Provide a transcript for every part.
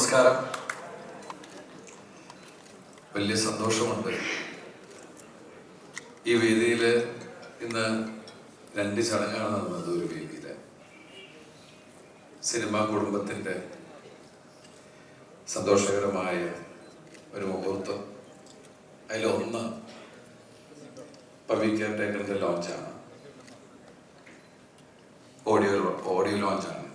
നമസ്കാരം. വലിയ സന്തോഷമുണ്ട്. ഈ വേദിയിൽ ഇന്ന് രണ്ട് ചടങ്ങാണ് നടന്നത് ഒരു വേദിയിൽ സിനിമാ കുടുംബത്തിന്റെ സന്തോഷകരമായ ഒരു മുഹൂർത്തം. അതിലൊന്ന് പവി കെയർ ടേക്കറിന്റെ ലോഞ്ചാണ്. ഓഡിയോ ഓഡിയോ ലോഞ്ചാണ്.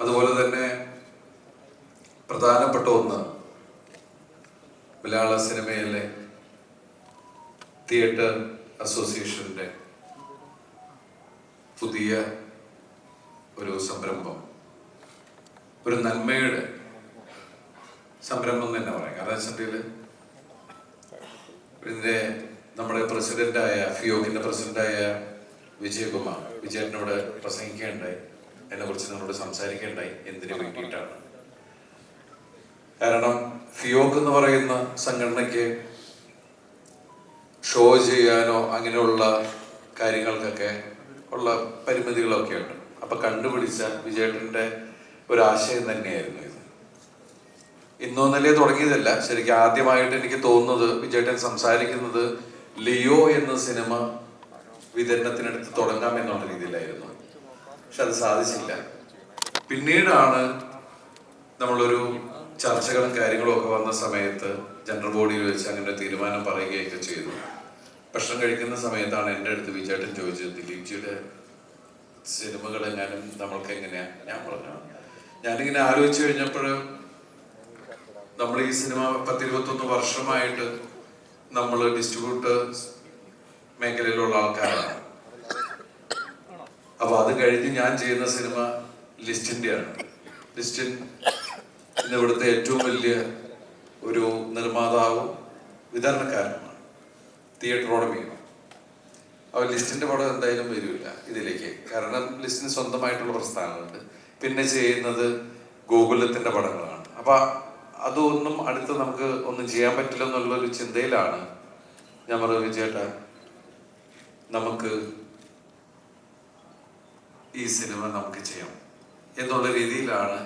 അതുപോലെ തന്നെ പ്രധാനപ്പെട്ട ഒന്ന് മലയാള സിനിമയിലെ തിയേറ്റർ അസോസിയേഷന്റെ പുതിയ ഒരു സംരംഭം. ഒരു നന്മയുടെ സംരംഭം തന്നെ പറയാം. കാരണം വെച്ചിട്ടുണ്ടെങ്കിൽ ഇതിന്റെ നമ്മുടെ പ്രസിഡന്റായ ഫിയോക്കിന്റെ പ്രസിഡന്റായ വിജയകുമാർ വിജയനോട് പ്രസംഗിക്കുകയുണ്ടായി. എന്നെ കുറിച്ച് നമ്മളോട് സംസാരിക്കേണ്ടായി എന്തിനു വേണ്ടിയിട്ടാണ്. കാരണം ഫിയോക്ക് എന്ന് പറയുന്ന സംഘടനയ്ക്ക് ഷോ ചെയ്യാനോ അങ്ങനെയുള്ള കാര്യങ്ങൾക്കൊക്കെ ഉള്ള പരിമിതികളൊക്കെ ഉണ്ട് അപ്പൊ കണ്ടുപിടിച്ച വിജയേട്ടന്റെ ഒരു ആശയം തന്നെയായിരുന്നു ഇത്. ഇന്നോ നിലയെ തുടങ്ങിയതല്ല. ശരിക്കും ആദ്യമായിട്ട് എനിക്ക് തോന്നുന്നത് വിജയേട്ടൻ സംസാരിക്കുന്നത് ലിയോ എന്ന സിനിമ വിതരണത്തിനടുത്ത് തുടങ്ങാം എന്നുള്ള രീതിയിലായിരുന്നു. പക്ഷെ അത് സാധിച്ചില്ല. പിന്നീടാണ് നമ്മളൊരു ചർച്ചകളും കാര്യങ്ങളും ഒക്കെ വന്ന സമയത്ത് ജനറൽ ബോഡിയിൽ വെച്ച് അങ്ങനെ തീരുമാനം പറയുകയൊക്കെ ചെയ്തു. ഭക്ഷണം കഴിക്കുന്ന സമയത്താണ് എന്റെ അടുത്ത് വിചാട്ടൻ ചോദിച്ചത് ദിലീപ്ജിയുടെ സിനിമകൾ എങ്ങാനും നമ്മൾക്ക് എങ്ങനെയാ? ഞാൻ പറഞ്ഞു ഞാനിങ്ങനെ ആലോചിച്ചു കഴിഞ്ഞപ്പോൾ നമ്മൾ ഈ സിനിമ പത്തിരുപത്തൊന്ന് വർഷമായിട്ട് നമ്മൾ ഡിസ്ട്രിബ്യൂട്ടേഴ്സ് മേഖലയിലുള്ള ആൾക്കാരാണ്. അപ്പൊ അത് കഴിഞ്ഞ് ഞാൻ ചെയ്യുന്ന സിനിമ ലിസ്റ്റിന്റെയാണ്. ലിസ്റ്റിൻ ഇന്ന് ഇവിടുത്തെ ഏറ്റവും വലിയ ഒരു നിർമ്മാതാവും വിതരണക്കാരനുമാണ്. തിയേറ്റർ ഉടമയും അവ ലിസ്റ്റിന്റെ പടം എന്തായാലും വരില്ല ഇതിലേക്ക്. കാരണം ലിസ്റ്റിന് സ്വന്തമായിട്ടുള്ള പ്രസ്ഥാനമുണ്ട്. പിന്നെ ചെയ്യുന്നത് ഗോകുലത്തിന്റെ പടങ്ങളാണ്. അപ്പൊ അതൊന്നും അടുത്ത് നമുക്ക് ഒന്നും ചെയ്യാൻ പറ്റില്ല എന്നുള്ളൊരു ചിന്തയിലാണ് ഞാൻ പറയുക വിജയേട്ട. നമുക്ക് ഈ സിനിമ നമുക്ക് ചെയ്യാം. എന്നുള്ള രീതിയിലാണ്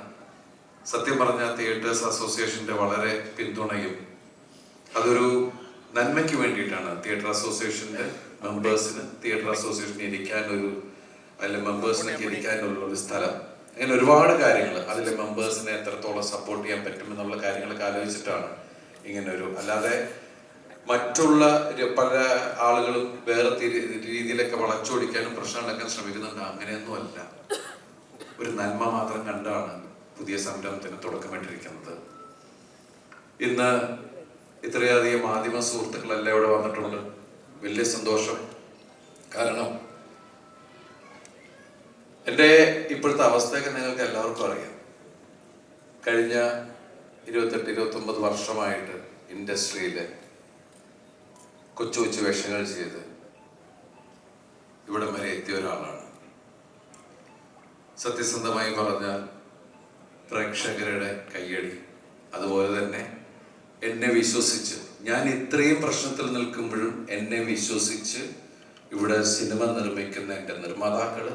സത്യം പറഞ്ഞ തിയേറ്റേഴ്സ് അസോസിയേഷന്റെ വളരെ പിന്തുണയും അതൊരു നന്മയ്ക്ക് വേണ്ടിയിട്ടാണ് തിയേറ്റർ അസോസിയേഷന്റെ മെമ്പേഴ്സിന് തിയേറ്റർ അസോസിയേഷന് ഇരിക്കാൻ ഒരു അതിലെ മെമ്പേഴ്സിനൊക്കെ ഇരിക്കാനുള്ള ഒരു സ്ഥലം. അങ്ങനെ ഒരുപാട് കാര്യങ്ങൾ അതിലെ മെമ്പേഴ്സിനെ എത്രത്തോളം സപ്പോർട്ട് ചെയ്യാൻ പറ്റുമെന്നുള്ള കാര്യങ്ങളൊക്കെ ആലോചിച്ചിട്ടാണ് ഇങ്ങനെ ഒരു അല്ലാതെ മറ്റുള്ള പല ആളുകളും വേറെ രീതിയിലൊക്കെ വളച്ചൊടിക്കാനും പ്രശ്നം ഉണ്ടാക്കാൻ ശ്രമിക്കുന്നുണ്ട്. അങ്ങനെയൊന്നും അല്ല. ഒരു നന്മ മാത്രം കണ്ടാണ് പുതിയ സംരംഭത്തിന് തുടക്കമിട്ടിരിക്കുന്നത്. ഇന്ന് ഇത്രയധികം മാധ്യമ സുഹൃത്തുക്കളെല്ലാം ഇവിടെ വന്നിട്ടുണ്ട്. വലിയ സന്തോഷം. കാരണം എന്റെ ഇപ്പോഴത്തെ അവസ്ഥയൊക്കെ നിങ്ങൾക്ക് എല്ലാവർക്കും അറിയാം. കഴിഞ്ഞ ഇരുപത്തെട്ട് ഇരുപത്തൊമ്പത് വർഷമായിട്ട് ഇൻഡസ്ട്രിയിൽ കൊച്ചു കൊച്ചു വേഷങ്ങൾ ചെയ്ത് ഇവിടം വരെ എത്തിയ ഒരാളാണ്. സത്യസന്ധമായി പറഞ്ഞാൽ പ്രേക്ഷകരുടെ കയ്യടി. അതുപോലെ തന്നെ എന്നെ വിശ്വസിച്ച് ഞാൻ ഇത്രയും പ്രശ്നത്തിൽ നിൽക്കുമ്പോഴും എന്നെ വിശ്വസിച്ച് ഇവിടെ സിനിമ നിർമ്മിക്കുന്ന എന്റെ നിർമ്മാതാക്കൾ.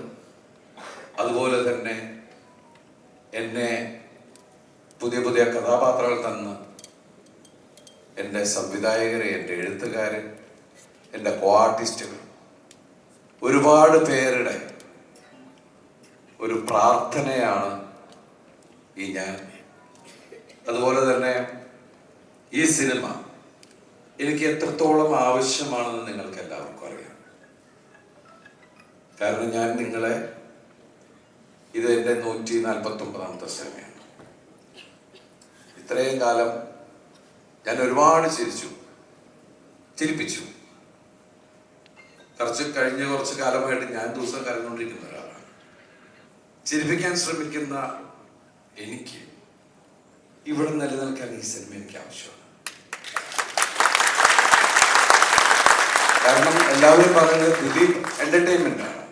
അതുപോലെ തന്നെ എന്നെ പുതിയ പുതിയ കഥാപാത്രങ്ങൾ തന്ന് എന്റെ സംവിധായകരെ എന്റെ എഴുത്തുകാരൻ എന്റെ കോ ആർട്ടിസ്റ്റുകൾ ഒരുപാട് പേരുടെ ഒരു പ്രാർത്ഥനയാണ് ഈ ഞാൻ. അതുപോലെ തന്നെ ഈ സിനിമ എനിക്ക് എത്രത്തോളം ആവശ്യമാണെന്ന് നിങ്ങൾക്ക് എല്ലാവർക്കും അറിയാം. കാരണം ഞാൻ നിങ്ങളെ ഇത് എന്റെ നൂറ്റി നാൽപ്പത്തി ഒമ്പതാമത്തെ സിനിമയാണ്. ഇത്രയും കാലം ഞാൻ ഒരുപാട് ചിരിച്ചു. ചിരിപ്പിച്ചു. കുറച്ച് കഴിഞ്ഞ കുറച്ച് കാലമായിട്ട് ഞാൻ ദിവസം കരഞ്ഞുകൊണ്ടിരിക്കുന്ന ഒരാളാണ്. ചിരിപ്പിക്കാൻ ശ്രമിക്കുന്ന എനിക്ക് ഇവിടെ നിലനിൽക്കാൻ ഈ സിനിമ എനിക്ക് ആവശ്യമാണ്. കാരണം എല്ലാവരും പറയുന്നത് ദിലീപ് എന്റർടൈൻമെന്റ് ആണ്.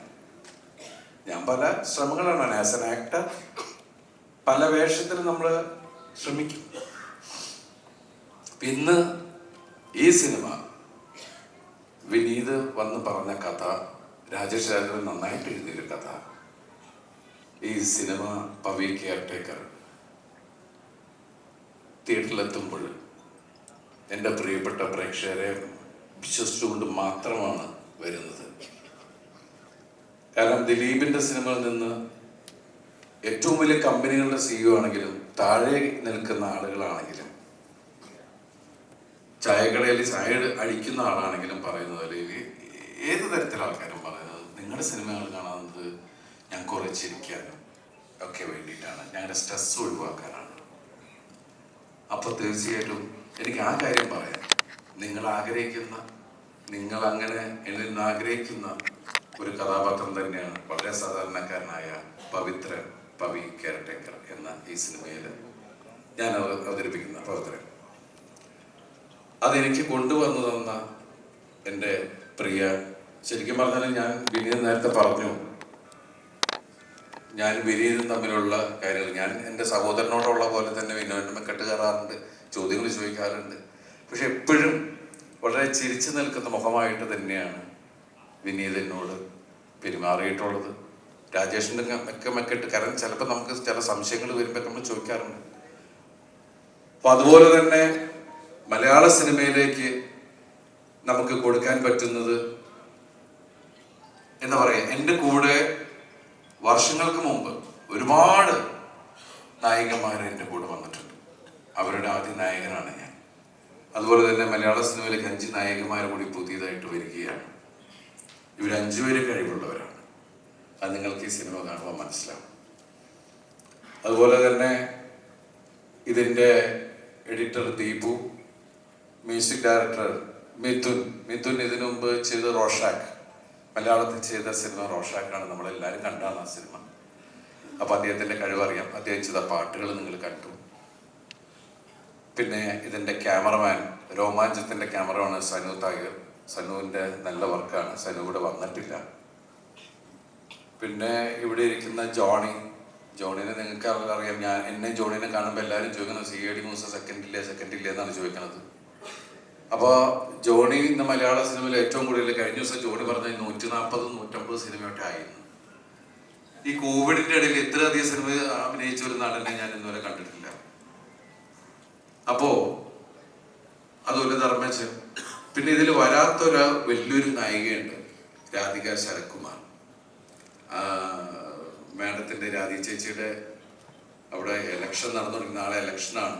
ഞാൻ പല ശ്രമങ്ങളാണ്. ആസ് എൻ ആക്ടർ പല വേഷത്തിന് നമ്മൾ ശ്രമിക്കും. ഇന്ന് ഈ സിനിമ വിനീത് വന്ന് പറഞ്ഞ കഥ രാജശേഖരൻ നന്നായിട്ട് എഴുതിയൊരു കഥ. ഈ സിനിമ പവി കെയർ ടേക്കർ തിയേറ്ററിലെത്തുമ്പോൾ എന്റെ പ്രിയപ്പെട്ട പ്രേക്ഷകരെ വിശ്വസിച്ചുകൊണ്ട് മാത്രമാണ് വരുന്നത്. കാരണം ദിലീപിന്റെ സിനിമയിൽ നിന്ന് ഏറ്റവും വലിയ കമ്പനികളുടെ സിഇഒ ആണെങ്കിലും താഴെ നിൽക്കുന്ന ആളുകളാണെങ്കിലും ചായക്കടയിൽ ചായ അടിക്കുന്ന ആളാണെങ്കിലും പറയുന്നത് അല്ലെങ്കിൽ ഏത് തരത്തിൽ ആൾക്കാരും പറയുന്നത്? നിങ്ങളുടെ സിനിമകൾ കാണുന്നത് ഞാൻ കുറച്ചിരിക്കാനും ഒക്കെ വേണ്ടിയിട്ടാണ്. ഞങ്ങളുടെ സ്ട്രെസ് ഒഴിവാക്കാനാണ്. അപ്പോൾ തീർച്ചയായിട്ടും എനിക്ക് ആ കാര്യം പറയാം. നിങ്ങൾ ആഗ്രഹിക്കുന്ന നിങ്ങൾ അങ്ങനെ എന്നിൽ നിന്ന് ആഗ്രഹിക്കുന്ന ഒരു കഥാപാത്രം തന്നെയാണ് വളരെ സാധാരണക്കാരനായ പവിത്രൻ പവി കെയർടേക്കർ എന്ന ഈ സിനിമയിൽ ഞാൻ അവ- അവതരിപ്പിക്കുന്ന പവിത്രൻ. അതെനിക്ക് കൊണ്ടുവന്നു തന്ന എന്റെ പ്രിയ. ശരിക്കും പറഞ്ഞാൽ ഞാൻ വിനീത് നേരത്തെ പറഞ്ഞു. ഞാൻ വിനീതും തമ്മിലുള്ള കാര്യങ്ങൾ. ഞാൻ എന്റെ സഹോദരനോടുള്ള പോലെ തന്നെ വിനോദിനെ കെട്ട് കയറാറുണ്ട് ചോദ്യങ്ങൾ ചോദിക്കാറുണ്ട്. പക്ഷെ എപ്പോഴും വളരെ ചിരിച്ചു നിൽക്കുന്ന മുഖമായിട്ട് തന്നെയാണ് വിനീത് എന്നോട് പെരുമാറിയിട്ടുള്ളത്. രാജേഷിന്റെ ഒക്കെ മെക്കിട്ട് കാരണം ചിലപ്പോൾ നമുക്ക് ചില സംശയങ്ങൾ വരുമ്പോൾ നമ്മൾ ചോദിക്കാറുണ്ട്. അപ്പൊ അതുപോലെ തന്നെ മലയാള സിനിമയിലേക്ക് നമുക്ക് കൊടുക്കാൻ പറ്റുന്നത് എന്താ പറയാ എന്റെ കൂടെ വർഷങ്ങൾക്ക് മുമ്പ് ഒരുപാട് നായികമാർ എന്റെ കൂടെ വന്നിട്ടുണ്ട്. അവരുടെ ആദ്യ നായകനാണ് ഞാൻ. അതുപോലെ തന്നെ മലയാള സിനിമയിലേക്ക് അഞ്ച് നായകന്മാർ കൂടി പുതിയതായിട്ട് വരികയാണ്. ഇവർ അഞ്ചുപേര് കഴിവുള്ളവരാണ്. അത് നിങ്ങൾക്ക് ഈ സിനിമ കാണുമ്പോൾ മനസ്സിലാവും. അതുപോലെ തന്നെ ഇതിന്റെ editor Deepu music director Mithun. Mithun ഇതിനു മുമ്പ് ചെയ്ത റോഷാക്ക്. മലയാളത്തിൽ ചെയ്ത സിനിമ റോഷാക്കാണ് നമ്മളെല്ലാവരും കണ്ടാണ് ആ സിനിമ. അപ്പൊ അദ്ദേഹത്തിന്റെ കഴിവറിയാം അദ്ദേഹം ചെയ്ത പാട്ടുകൾ നിങ്ങൾ കണ്ടു. പിന്നെ ഇതിന്റെ ക്യാമറമാൻ രോമാഞ്ചത്തിന്റെ ക്യാമറമാണ് സനു താഹിർ സനുവിന്റെ നല്ല വർക്കാണ്. സനു ഇവിടെ വന്നിട്ടില്ല. പിന്നെ ഇവിടെ ഇരിക്കുന്ന ജോണി. ജോണിനെ നിങ്ങൾക്ക് അറിയാം. ഞാൻ എന്നെ ജോണിനെ കാണുമ്പോൾ എല്ലാവരും ചോദിക്കുന്നത് സി ഐ ഡി മൂസ സെക്കൻഡില്ലേ സെക്കൻഡില്ലേ എന്നാണ് ചോദിക്കുന്നത് അപ്പോൾ ജോണി ഇന്ന് മലയാള സിനിമയിൽ ഏറ്റവും കൂടുതൽ കഴിഞ്ഞ ദിവസം ജോണി പറഞ്ഞ നൂറ്റി നാൽപ്പത് നൂറ്റമ്പത് സിനിമയൊക്കെ ആയിരുന്നു. ഈ കോവിഡിന്റെ ഇടയിൽ ഇത്ര അധികം സിനിമ അഭിനയിച്ച ഒരു നടനെ ഞാൻ ഇന്നുവരെ കണ്ടിട്ടില്ല. അപ്പോ അതൊരു ധർമ്മജൻ. പിന്നെ ഇതിൽ വരാത്തൊരു വലിയൊരു നായികയുണ്ട് രാധിക ശരത്കുമാർ. മാഡത്തിന്റെ രാധി ചേച്ചിയുടെ അവിടെ ഇലക്ഷൻ നടന്നു നാളെ ഇലക്ഷനാണ്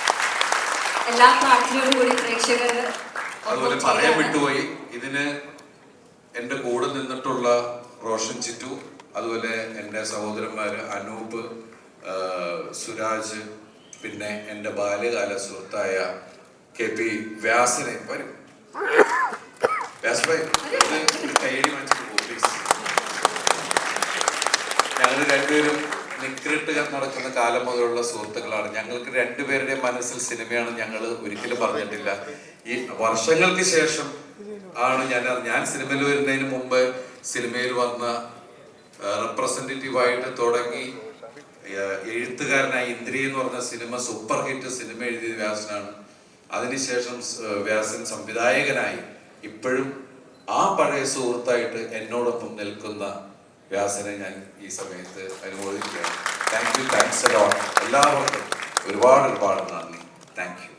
എല്ലാ പ്രാർത്ഥനയോടും കൂടി പ്രേക്ഷകർ അതുപോലെ പറയാൻ വിട്ടുപോയി. ഇതിന് എന്റെ കൂടെ നിന്നിട്ടുള്ള റോഷൻ ചിറ്റു അതുപോലെ എന്റെ സഹോദരന്മാര് അനൂപ് സുരാജ് പിന്നെ എന്റെ ബാല്യകാല സുഹൃത്തായ കെ പി വ്യാസനെ. വരും. വ്യാസ് ഭായ് ഇത് ഒരു നിക്രിട്ട് നടക്കുന്ന കാലം മുതലുള്ള സുഹൃത്തുക്കളാണ്. ഞങ്ങൾക്ക് രണ്ടുപേരുടെ മനസ്സിൽ സിനിമയാണ് ഞങ്ങൾ ഒരിക്കലും പറഞ്ഞിട്ടില്ല. ഈ വർഷങ്ങൾക്ക് ശേഷം ആണ് ഞാൻ ഞാൻ സിനിമയിൽ വരുന്നതിന് മുമ്പ് സിനിമയിൽ വന്ന റെപ്രസെന്റേറ്റീവ് ആയിട്ട് തുടങ്ങി എഴുത്തുകാരനായ ഇന്ദ്രി എന്ന് പറഞ്ഞ സിനിമ സൂപ്പർ ഹിറ്റ് സിനിമ എഴുതിയ വ്യാസനാണ്. അതിനുശേഷം വ്യാസൻ സംവിധായകനായി ഇപ്പോഴും ആ പഴയ സുഹൃത്തായിട്ട് എന്നോടൊപ്പം നിൽക്കുന്ന വ്യാസനെ ഞാൻ ഈ സമയത്ത് അനുമോദിക്കുകയാണ്. താങ്ക് യു താങ്ക്സ് എല്ലാവർക്കും ഒരുപാട് ഒരുപാട് നന്ദി. Thank you